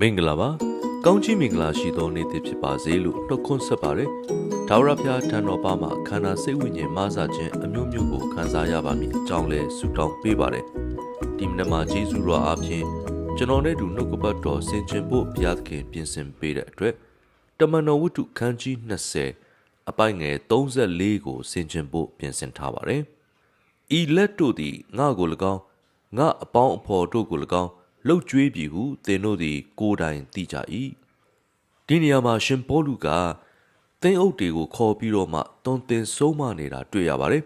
မင်္ဂလာပါကောင်းချီးမင်္ဂလာရှိသောနေ့တစ်ဖြစ်ပါစေလို့နှုတ်ခွန်းဆက်ပါတယ်ဒါဝရဖျားထံတော်ပါမှာခန္ဓာစိတ်ဝိညာဉ်မဆာခြင်းအမျိုးမျိုးကိုခံစားရပါမည်အကြောင်းလဲဆုတောင်းပေးပါတယ်ဒီမနက်မှာဂျေဇုတော်အားဖြင့်ကျွန်တော်နဲ့တူနှုတ်ကပတ်တော်ဆင်ခြင်ဖို့ဘုရားသခင်ပြင်ဆင်ပေးတဲ့အတွက်တမန်တော်ဝတ္ထုခန်းကြီး20အပိုင်ငယ်34ကိုဆင်ခြင်ဖို့ပြင်ဆင်ထားပါတယ်ဤလက်တို့သည်ငါကို၎င်းငါအပေါင်းအဖော်တို့ကို၎င်း လှုပ်ကြွေးပြီဟုသင်တို့သည်ကိုယ်တိုင်သိကြ၏ဒီနေရာမှာရှင်ပေါလုကသင်းအုပ်တွေကိုခေါ်ပြီးတော့မှတွန်တင်ဆုံးမနေတာတွေ့ရပါတယ်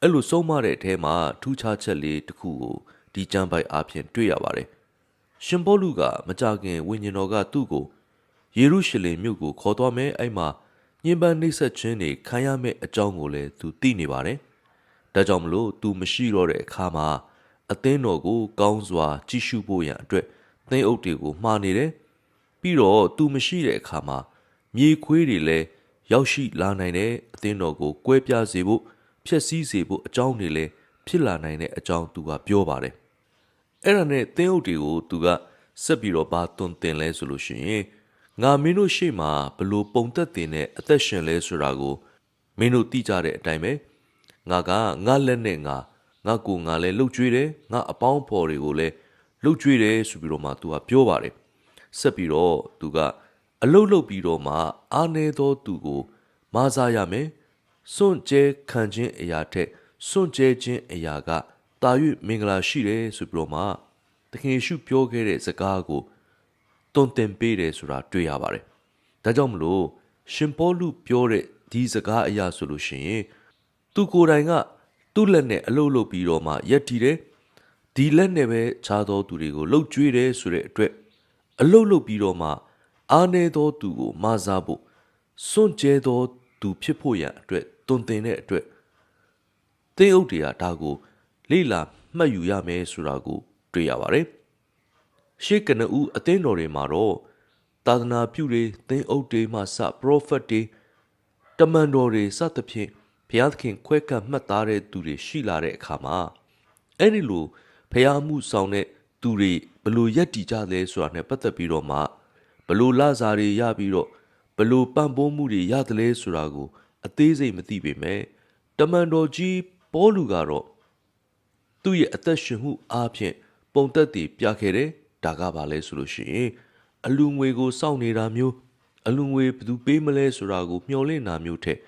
အဲ့လိုဆုံးမတဲ့အထဲမှာထူးခြားချက်လေးတစ်ခုကိုဒီကျမ်းပိုက်အားဖြင့်တွေ့ရပါတယ်ရှင်ပေါလုကမကြခင်ဝိညာဉ်တော်ကသူ့ကိုယေရုရှလင်မြို့ကိုခေါ်သွားမယ်အဲ့မှာညင်ပန်းနှိပ်စက်ခြင်းတွေခံရမယ့်အကြောင်းကိုလည်းသူသိနေပါတယ်ဒါကြောင့်မလို့ तू မရှိတော့တဲ့အခါမှာ အသင်းတော်ကိုကောင်းစွာကြည့်ရှုဖို့ရန်အတွက်သင်းအုပ်တွေကိုမှားနေတယ်။ပြီးတော့သူမရှိတဲ့အခါမှာမြေခွေးတွေလည်းရောက်ရှိလာနိုင်တဲ့အသင်းတော်ကိုကွဲပြားစေဖို့ဖျက်ဆီးစေဖို့အကြောင်းတွေလည်းဖြစ်လာနိုင်တဲ့အကြောင်းသူကပြောပါတယ်။အဲ့ဒါနဲ့သင်းအုပ်တွေကိုသူကဆက်ပြီးတော့ဘာတွန်တင်လဲဆိုလို့ရှိရင်ငါမင်းတို့ရှေ့မှာဘလို့ပုံသက်တင်တဲ့အသက်ရှင်လဲဆိုတာကိုမင်းတို့သိကြတဲ့အတိုင်းပဲငါကငါလက်နဲ့ငါ ငါကိုငါလည်းလှုပ်ကြွေးတယ်ငါအပေါင်းဖော်တွေကိုလည်းလှုပ်ကြွေးတယ်ဆိုပြီးတော့မှ तू ကပြောပါတယ်ဆက်ပြီးတော့ तू ကအလုတ်လုတ်ပြီးတော့မှအာနေသောသူကို မာစားရမယ်စွန့်ကြဲခံခြင်းအရာထက်စွန့်ကြဲခြင်းအရာကတာ၍မင်္ဂလာရှိတယ်ဆိုပြီးတော့မှသခင်ယေရှုပြောခဲ့တဲ့စကားကိုတွန်တင်ပေးတယ်ဆိုတာတွေ့ရပါတယ်ဒါကြောင့်မလို့ရှင်ပေါလုပြောတဲ့ဒီစကားအရာဆိုလို့ရှိရင်သူကိုယ်တိုင်က သူ့လက်နဲ့အလုပ်လုပ်ပြီးတော့မှရက်တီတယ်ဒီလက်နဲ့ပဲခြားသောသူတွေကိုလှုပ်ကြွေးတယ်ဆိုတဲ့အတွက်အလုပ်လုပ်ပြီးတော့မှအာနေသောသူကိုမာစားဖို့စွန့်ကြဲသောသူဖြစ်ဖို့ရန်အတွက်တွင်တင်တဲ့အတွက်သင်းအုပ်တွေကဒါကိုလေ့လာမှတ်ယူရမယ်ဆိုတာကိုတွေ့ရပါတယ်ရှေးကနဦးအသင်းတော်တွေမှာတော့သာသနာပြုတွေသင်းအုပ်တွေမှစပရောဖက်တွေတမန်တော်တွေစသဖြင့် ဘုရားသခင်ခွဲကပ်မှတ်သားတဲ့သူတွေရှိလာတဲ့အခါမှာအဲ့ဒီလိုဘုရားမှုဆောင်တဲ့သူတွေဘလို့ယက်တီကြလဲဆိုတာနဲ့ပတ်သက်ပြီးတော့မှဘလို့လစာတွေရပြီးတော့ဘလို့ပံ့ပိုးမှုတွေရတယ်လဲဆိုတာကို အသေးစိတ်မသိပေမဲ့တမန်တော်ကြီးပေါလုကတော့သူ့ရဲ့အသက်ရှင်မှုအားဖြင့်ပုံသက်တည်ပြခဲ့တယ်ဒါကပါလဲဆိုလို့ရှိရင်အလူငွေကိုစောင့်နေတာမျိုးအလူငွေဘယ်သူပေးမလဲဆိုတာကိုမျှော်လင့်တာမျိုးထက်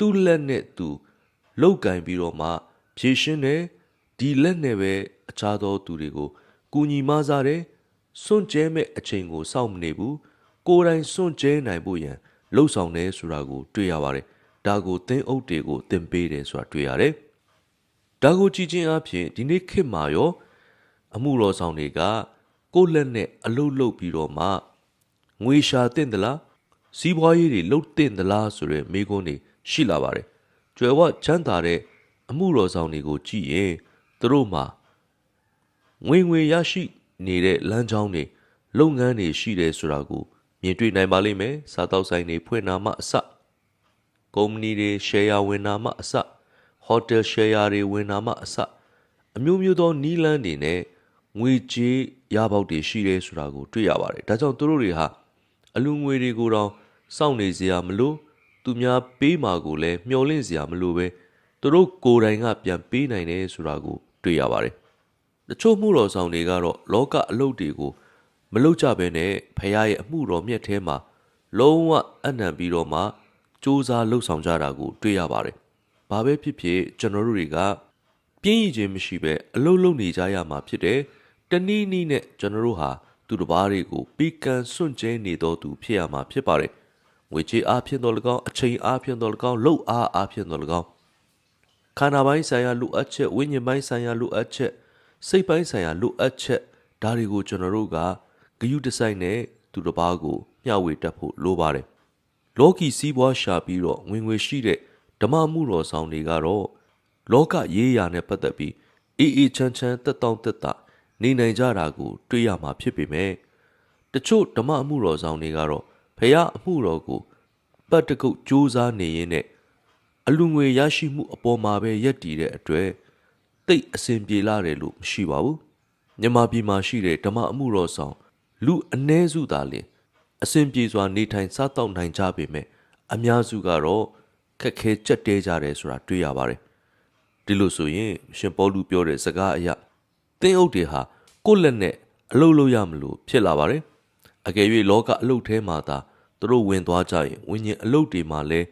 သူ့လက်နဲ့သူလောက်ကင်ပြီးတော့မှဖြည့်ရှင်းတယ်ဒီလက်နဲ့ပဲအခြားသောသူတွေကိုကူညီမစားတယ်စွန့်ကြဲမဲ့အချိန်ကိုစောင့်မနေဘူးကိုယ်တိုင်စွန့်ကြဲနိုင်ဖို့ရန်လှုပ်ဆောင်တယ်ဆိုတာကိုတွေ့ရပါတယ်ဒါကိုသင်းအုပ်တွေကိုသင်ပေးတယ်ဆိုတာတွေ့ရတယ်ဒါကိုကြည့်ချင်းအဖြစ်ဒီနေ့ခေတ်မှာရော အမှုတော်ဆောင်တွေကကိုယ့်လက်နဲ့အလုတ်လုတ်ပြီးတော့မှငွေရှာတင့်သလားစီးပွားရေးတွေလှုပ်တင့်သလားဆိုတဲ့မေးခွန်းတွေ ရှိလာပါတယ်ကျွယ်ဝချမ်းသာတဲ့အမှုတော်ဆောင်တွေကိုကြည့်ရင်သူတို့မှာငွေငွေရရှိနေတဲ့လမ်းကြောင်းတွေလုပ်ငန်းတွေရှိတယ်ဆိုတာကိုမြင်တွေ့နိုင်ပါလိမ့်မယ်စားတောက်ဆိုင်တွေဖွင့်နာမှအစကုမ္ပဏီတွေ share ဝင်နာမှအစ hotel share တွေဝင်နာမှအစအမျိုးမျိုးသောနီးလန်းတွေနဲ့ငွေကြေးရပေါက်တွေရှိတယ်ဆိုတာကိုတွေ့ရပါတယ်ဒါကြောင့်သူတို့တွေဟာအလူငွေတွေကိုတော့စောင့်နေစရာမလို သူများပေးမှာကိုလည်းမျှော်လင့်စရာမလိုပဲသူတို့ကိုယ်တိုင်ကပြန်ပေးနိုင်တယ်ဆိုတာကိုတွေ့ရပါတယ်တချို့မှုတော်ဆောင်တွေကတော့လောကအလုပ်တွေကိုမလုပ်ကြဘဲနဲ့ဖခင်ရဲ့အမှုတော်မြတ်ထဲမှာလုံးဝအနံပြီးတော့မှစူးစမ်းလှုပ်ဆောင်ကြတာကိုတွေ့ရပါတယ်။ဘာပဲဖြစ်ဖြစ်ကျွန်တော်တို့တွေကပြင်းရည်ခြင်းမရှိပဲအလုပ်လုပ်နေကြရမှာဖြစ်တယ်။တနည်းနည်းနဲ့ကျွန်တော်တို့ဟာသူတစ်ပါးတွေကိုပီကန်စွန့်ကျဲနေတော်သူဖြစ်ရမှာဖြစ်ပါတယ်။ ငွေကြေးအားဖြင့်တော်၎င်းအချိန်အားဖြင့်တော်၎င်းလှုပ်အားအားဖြင့်တော်၎င်းခန္ဓာပိုင်းဆိုင်ရာလိုအပ်ချက်ဝိညာဉ်ပိုင်းဆိုင်ရာလိုအပ်ချက်စိတ်ပိုင်းဆိုင်ရာလိုအပ်ချက်ဒါတွေကိုကျွန်တော်တို့ကဂယုတစိုက်နဲ့သူတစ်ပါးကိုမျှဝေတတ်ဖို့လိုပါတယ်လောကီစည်းပွားရှာပြီးတော့ဝင်ငွေရှိတဲ့ဓမ္မမှုတော်ဆောင်တွေကတော့လောကရေးရာနဲ့ပတ်သက်ပြီးအေးအေးချမ်းချမ်းတက်တောင့်တက်တာနေနိုင်ကြတာကို တွေ့ရမှာဖြစ်ပေမဲ့တချို့ဓမ္မအမှုတော်ဆောင်တွေကတော့ ဖះအမှုတော်ကိုပတ်တကုတ်စူးစမ်းနေရင်းနဲ့အလူငွေရရှိမှုအပေါ်မှာပဲရက်တည်တဲ့အတွက်တိတ်အစဉ်ပြေလာတယ်လို့မရှိပါဘူးမြန်မာပြည်မှာရှိတဲ့ဓမ္မအမှုတော်ဆောင် လူအ ਨੇ စုသာလျှင်အစဉ်ပြေစွာနေထိုင်စားတောက်နိုင်ကြပေမဲ့အများစုကတော့ခက်ခဲကြက်တဲကြတယ်ဆိုတာတွေ့ရပါတယ်ဒီလိုဆိုရင်ရှင်ပေါလုပြောတဲ့စကားအရတင်းအုပ်တွေဟာကိုယ့်လက်နဲ့အလုပ်လုပ်ရမလို့ဖြစ်လာပါတယ်အကယ်၍လောကအလုပ်ထဲမှာသာ သူတို့ဝင်သွားကြရင်ဝิญဉ်အလုပ်တွေမှာလည်း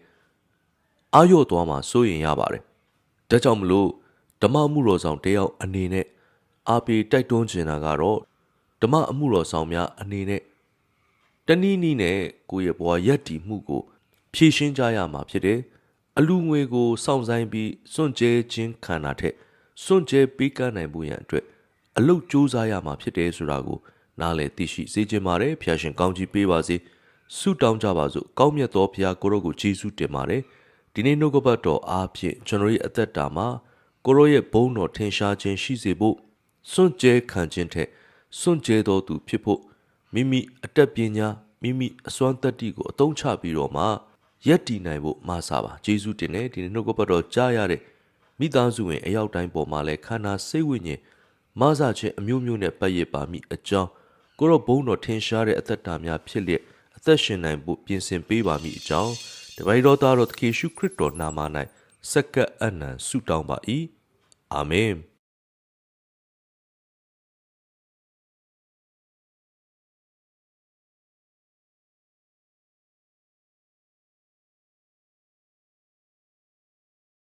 အာရုံသွားမှာစိုးရင်ရပါတယ်ဒါကြောင့်မလို့ဓမ္မမှုတော်ဆောင်တယောက်အနေနဲ့အာပေတိုက်တွန်းချင်တာကတော့ဓမ္မအမှုတော်ဆောင်များအနေနဲ့တနည်းနည်းနဲ့ကိုယ့်ရဲ့ဘဝရက်တည်မှုကို ဖြည့်ရှင်းကြရမှာဖြစ်တယ်။အလူငွေကိုစောင့်ဆိုင်ပြီးစွန့်ကြဲခြင်းခံတာထက်စွန့်ကြဲပေးကမ်းနိုင်မှုရန်အတွက်အလုတ်စူးစမ်းရမှာဖြစ်တယ်ဆိုတာကိုနားလည်သိရှိစေချင်ပါတယ်။ဖျာရှင်ကောင်းကြီးပေးပါစေ။ ဆုတောင်းကြပါစို့။ကောင်းမြတ်သောဖျာကိုရောကိုယေရှုတင်ပါတယ်။ဒီနေ့နှုတ်ကပတ်တော်အားဖြင့်ကျွန်တော်ရဲ့အသက်တာမှာကိုရောရဲ့ဘုန်းတော်ထင်ရှားခြင်းရှိစေဖို့စွန့်ကြဲခံခြင်းထက်စွန့်ကြဲတော်သူဖြစ်ဖို့မိမိအတက်ပညာမိမိအစွမ်းတတ္တိကိုအသုံးချပြီးတော့မှရက်တည်နိုင်ဖို့မဆာပါဂျေဇုတင်တဲ့ဒီနေ့နှုတ်ကပတ်တော်ကြားရတဲ့မိသားစုဝင်အရောက်တိုင်းပေါ်မှာလဲခန္ဓာစိတ်ဝိညာဉ်မဆာခြင်းအမျိုးမျိုးနဲ့ပတ်ရပါမိအကြောင်းကိုရောဘုံတော်ထင်ရှားတဲ့အသက်တာများဖြစ်လျက် အသက်ရှင်နိုင်ဖို့ပြင်ဆင်ပေးပါမိအကြောင်းတပည့်တော်သားတော်သခင်ယေရှုခရစ်တော်နာမ၌စက္ကပ်အနံဆုတောင်းပါ၏အာမင်